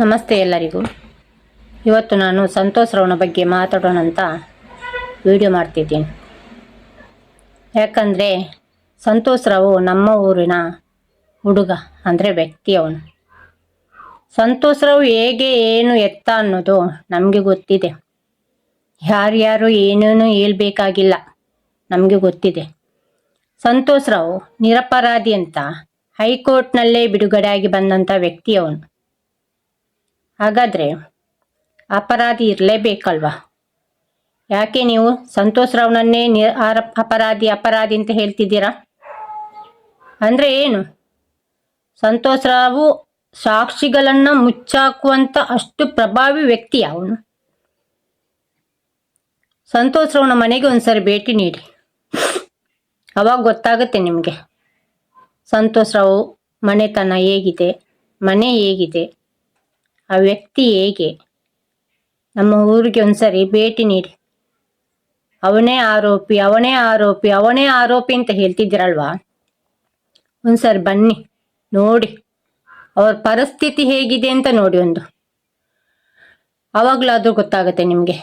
ನಮಸ್ತೆ ಎಲ್ಲರಿಗೂ. ಇವತ್ತು ನಾನು ಸಂತೋಷ್ ರವನ ಬಗ್ಗೆ ಮಾತಾಡೋಣ ಅಂತ ವಿಡಿಯೋ ಮಾಡ್ತಿದ್ದೀನಿ. ಯಾಕಂದರೆ ಸಂತೋಷ್ ರಾವು ನಮ್ಮ ಊರಿನ ಹುಡುಗ ಅಂದರೆ ವ್ಯಕ್ತಿ ಅವನು. ಸಂತೋಷ್ ರಾವ್ ಹೇಗೆ ಏನು ಎತ್ತ ಅನ್ನೋದು ನಮಗೆ ಗೊತ್ತಿದೆ. ಯಾರ್ಯಾರು ಏನೇನು ಹೇಳ್ಬೇಕಾಗಿಲ್ಲ ನಮಗೆ ಗೊತ್ತಿದೆ. ಸಂತೋಷ್ ರಾವ್ ನಿರಪರಾಧಿ ಅಂತ ಹೈಕೋರ್ಟ್ನಲ್ಲೇ ಬಿಡುಗಡೆಯಾಗಿ ಬಂದಂಥ ವ್ಯಕ್ತಿ ಅವನು. ಹಾಗಾದರೆ ಅಪರಾಧಿ ಇರಲೇಬೇಕಲ್ವಾ? ಯಾಕೆ ನೀವು ಸಂತೋಷ್ ರಾವ್ನನ್ನೇ ನಿ ಅಪರಾಧಿ ಅಪರಾಧಿ ಅಂತ ಹೇಳ್ತಿದ್ದೀರಾ? ಅಂದರೆ ಏನು? ಸಂತೋಷ್ ರಾವು ಸಾಕ್ಷಿಗಳನ್ನು ಮುಚ್ಚಾಕುವಂಥ ಅಷ್ಟು ಪ್ರಭಾವಿ ವ್ಯಕ್ತಿ ಅವನು ಸಂತೋಷ್ ರಾವ್ನ ಮನೆಗೆ ಒಂದ್ಸರಿ ಭೇಟಿ ನೀಡಿ. ಅವಾಗ ಗೊತ್ತಾಗುತ್ತೆ ನಿಮಗೆ. ಸಂತೋಷ್ ರಾವ್ ಮನೆತನ ಹೇಗಿದೆ, ಮನೆ ಹೇಗಿದೆ ಆ ವ್ಯಕ್ತಿ ಹೇಗೆ? ನಮ್ಮ ಊರಿಗೆ ಒಂದ್ಸರಿ ಭೇಟಿ ನೀಡಿ. ಅವನೇ ಆರೋಪಿ ಅವನೇ ಆರೋಪಿ ಅವನೇ ಆರೋಪಿ ಅಂತ ಹೇಳ್ತಿದ್ದೀರಲ್ವಾ? ಒಂದ್ಸರಿ ಬನ್ನಿ, ನೋಡಿ. ಅವ್ರ ಪರಿಸ್ಥಿತಿ ಹೇಗಿದೆ ಅಂತ ನೋಡಿ ಒಂದು. ಅವಾಗ್ಲಾದ್ರೂ ಗೊತ್ತಾಗುತ್ತೆ ನಿಮಗೆ.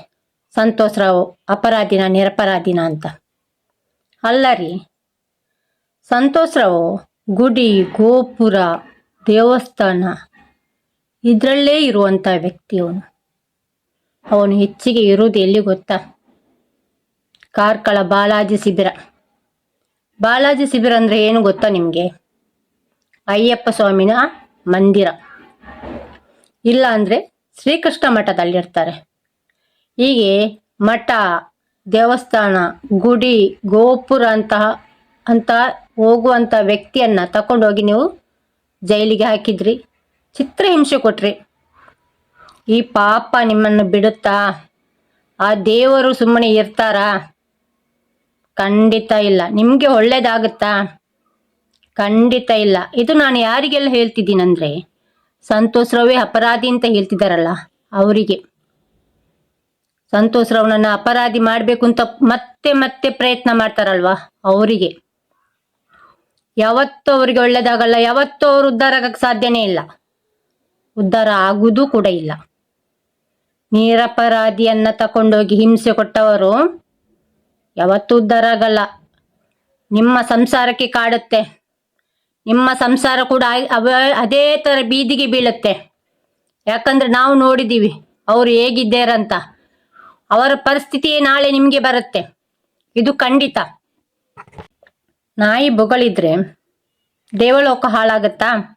ಸಂತೋಷ್ ರಾವ್ ಅಪರಾಧಿನ, ನಿರಪರಾಧಿನ ಅಂತ. ಅಲ್ಲ ರೀ. ಸಂತೋಷ್ ರಾವ್ ಗುಡಿ, ಗೋಪುರ, ದೇವಸ್ಥಾನ ಇದರಲ್ಲೇ ಇರುವಂಥ ವ್ಯಕ್ತಿ ಅವನು. ಅವನು ಹೆಚ್ಚಿಗೆ ಇರುವುದು ಎಲ್ಲಿ ಗೊತ್ತಾ? ಕಾರ್ಕಳ ಬಾಲಾಜಿ ಶಿಬಿರ. ಬಾಲಾಜಿ ಶಿಬಿರ ಅಂದರೆ ಏನು ಗೊತ್ತಾ ನಿಮಗೆ? ಅಯ್ಯಪ್ಪ ಸ್ವಾಮಿನ ಮಂದಿರ. ಇಲ್ಲ ಅಂದರೆ ಶ್ರೀಕೃಷ್ಣ ಮಠದಲ್ಲಿರ್ತಾರೆ ಹೀಗೆ ಮಠ, ದೇವಸ್ಥಾನ, ಗುಡಿ, ಗೋಪುರ ಅಂತಹ, ಅಂತ ಹೋಗುವಂಥ ವ್ಯಕ್ತಿಯನ್ನ ತಕೊಂಡೋಗಿ ನೀವು ಜೈಲಿಗೆ ಹಾಕಿದ್ರಿ. ಚಿತ್ರಹಿಂಸೆ ಕೊಟ್ರಿ. ಈ ಪಾಪ ನಿಮ್ಮನ್ನು ಬಿಡುತ್ತಾ? ಆ ದೇವರು ಸುಮ್ಮನೆ ಇರ್ತಾರಾ? ಖಂಡಿತ ಇಲ್ಲ. ನಿಮಗೆ ಒಳ್ಳೇದಾಗುತ್ತಾ? ಖಂಡಿತ ಇಲ್ಲ. ಇದು ನಾನು ಯಾರಿಗೆಲ್ಲ ಹೇಳ್ತಿದ್ದೀನಂದ್ರೆ, ಸಂತೋಷ್ ರವೇ ಅಪರಾಧಿ ಅಂತ ಹೇಳ್ತಿದ್ದಾರಲ್ಲ ಅವರಿಗೆ. ಸಂತೋಷ್ ರಾವ್ನನ್ನ ಅಪರಾಧಿ ಮಾಡಬೇಕು ಅಂತ ಮತ್ತೆ ಮತ್ತೆ ಪ್ರಯತ್ನ ಮಾಡ್ತಾರಲ್ವಾ? ಅವರಿಗೆ. ಯಾವತ್ತೂ ಅವರಿಗೆ ಒಳ್ಳೇದಾಗಲ್ಲ, ಯಾವತ್ತೂ ಅವರು ಉದ್ಧಾರ ಆಗಕ್ಕೆ ಸಾಧ್ಯನೇ ಇಲ್ಲ. ಉದ್ಧಾರ ಆಗುವುದು ಕೂಡ ಇಲ್ಲ. ನಿರಪರಾಧಿಯನ್ನ ತಕೊಂಡೋಗಿ ಹಿಂಸೆ ಕೊಟ್ಟವರು ಯಾವತ್ತೂ ಉದ್ಧಾರ ಆಗಲ್ಲ. ನಿಮ್ಮ ಸಂಸಾರಕ್ಕೆ ಕಾಡುತ್ತೆ. ನಿಮ್ಮ ಸಂಸಾರ ಕೂಡ ಅದೇ ಥರ ಬೀದಿಗೆ ಬೀಳುತ್ತೆ. ಯಾಕಂದ್ರೆ ನಾವು ನೋಡಿದ್ದೀವಿ ಅವರು ಹೇಗಿದ್ದಾರಂತ. ಅವರ ಪರಿಸ್ಥಿತಿಯೇ ನಾಳೆ ನಿಮಗೆ ಬರುತ್ತೆ. ಇದು ಖಂಡಿತ. ನಾಯಿ ಬೊಗಳಿದ್ರೆ ದೇವಲೋಕ ಹಾಳಾಗತ್ತಾ?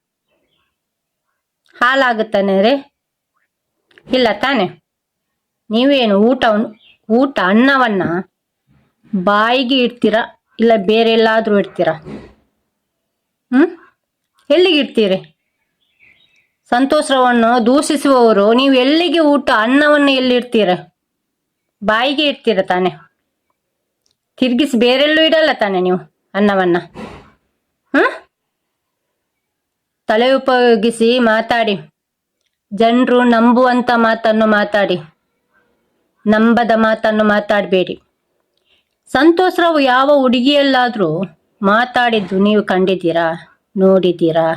ಹಾಳಾಗುತ್ತಾನೆ ರೇ ಇಲ್ಲ ತಾನೆ. ನೀವೇನು ಊಟ ಊಟ ಅನ್ನವನ್ನ ಬಾಯಿಗೆ ಇಡ್ತೀರಾ? ಇಲ್ಲ ಬೇರೆ ಎಲ್ಲಾದರೂ ಇಡ್ತೀರಾ? ಹ್ಞೂ ಎಲ್ಲಿಗೆ ಇಡ್ತೀರಿ? ಸಂತೋಷವನ್ನು ದೂಷಿಸುವವರು, ನೀವು ಎಲ್ಲಿಗೆ ಊಟ ಅನ್ನವನ್ನು ಎಲ್ಲಿಡ್ತೀರ? ಬಾಯಿಗೆ ಇಡ್ತೀರ ತಾನೆ? ತಿರುಗಿಸಿ ಬೇರೆಲ್ಲೂ ಇಡಲ್ಲ ತಾನೆ ನೀವು ಅನ್ನವನ್ನ ಹ್ಮ್ ತಲೆ ಉಪಯೋಗಿಸಿ ಮಾತಾಡಿ. ಜನರು ನಂಬುವಂತ ಮಾತನ್ನು ಮಾತಾಡಿ. ನಂಬದ ಮಾತನ್ನು ಮಾತಾಡಬೇಡಿ. ಸಂತೋಷರಾವ್ ಯಾವ ಹುಡುಗಿಯಲ್ಲಾದರೂ ಮಾತಾಡಿದ್ದು ನೀವು ಕಂಡಿದ್ದೀರಾ? ನೋಡಿದ್ದೀರಾ?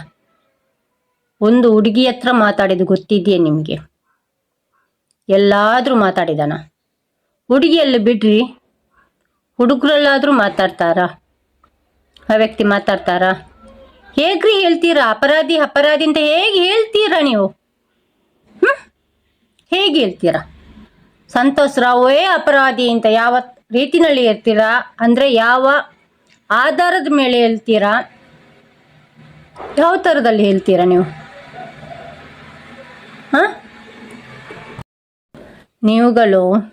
ಒಂದು ಹುಡುಗಿ ಹತ್ರ ಮಾತಾಡಿದ್ದು ಗೊತ್ತಿದೆಯೇ ನಿಮಗೆ? ಎಲ್ಲಾದರೂ ಮಾತಾಡಿದಾನ ಹುಡುಗಿಯಲ್ಲಿ ಬಿಡ್ರಿ. ಹುಡುಗರಲ್ಲಾದರೂ ಮಾತಾಡ್ತಾರಾ? ಆ ವ್ಯಕ್ತಿ ಮಾತಾಡ್ತಾರಾ? ಹೇಗ್ರಿ ಹೇಳ್ತೀರಾ? ಅಪರಾಧಿ ಅಪರಾಧಿ ಅಂತ ಹೇಗೆ ಹೇಳ್ತೀರಾ ನೀವು? ಹ್ಮ್? ಹೇಗೆ ಹೇಳ್ತೀರಾ? ಸಂತೋಷ್ ಏ ಅಪರಾಧಿ ಅಂತ ಯಾವ ರೀತಿನಲ್ಲಿ ಹೇಳ್ತೀರಾ? ಅಂದರೆ ಯಾವ ಆಧಾರದ ಮೇಲೆ ಹೇಳ್ತೀರಾ? ಯಾವ ಥರದಲ್ಲಿ ಹೇಳ್ತೀರಾ ನೀವು? ಹಾಂ? ನೀವುಗಳು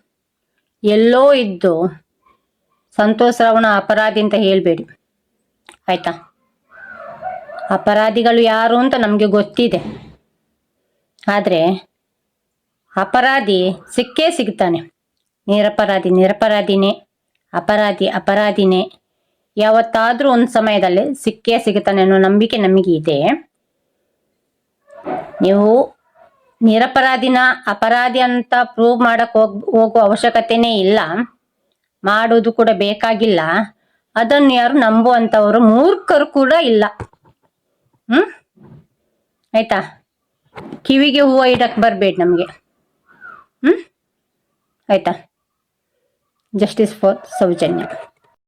ಎಲ್ಲೋ ಇದ್ದು ಸಂತೋಷ್ ರಾವಣ ಅಪರಾಧಿ ಅಂತ ಹೇಳಬೇಡಿ. ಆಯ್ತಾ? ಅಪರಾಧಿಗಳು ಯಾರು ಅಂತ ನಮಗೆ ಗೊತ್ತಿದೆ. ಆದರೆ ಅಪರಾಧಿ ಸಿಕ್ಕೇ ಸಿಗ್ತಾನೆ. ನಿರಪರಾಧಿ, ನಿರಪರಾಧಿನೇ, ಅಪರಾಧಿ, ಅಪರಾಧಿನೇ. ಯಾವತ್ತಾದರೂ ಒಂದು ಸಮಯದಲ್ಲಿ ಸಿಕ್ಕೇ ಸಿಗುತ್ತಾನೆ ಅನ್ನೋ ನಂಬಿಕೆ ನಮಗೆ ಇದೆ. ನೀವು ನಿರಪರಾಧಿನ ಅಪರಾಧಿ ಅಂತ ಪ್ರೂವ್ ಮಾಡಕ್ ಹೋಗ್, ಹೋಗೋ ಅವಶ್ಯಕತೆನೇ ಇಲ್ಲ. ಮಾಡೋದು ಕೂಡ ಬೇಕಾಗಿಲ್ಲ. ಅದನ್ನು ಯಾರು ನಂಬುವಂಥವರು ಮೂರ್ಖರು ಕೂಡ ಇಲ್ಲ. ಹ್ಮ್? ಆಯ್ತಾ? ಕಿವಿಗೆ ಹೂವು ಇಡಕ್ಕೆ ಬರಬೇಡಿ ನಮಗೆ. ಹ್ಞೂ ಆಯ್ತಾ? Justice for Soujanya.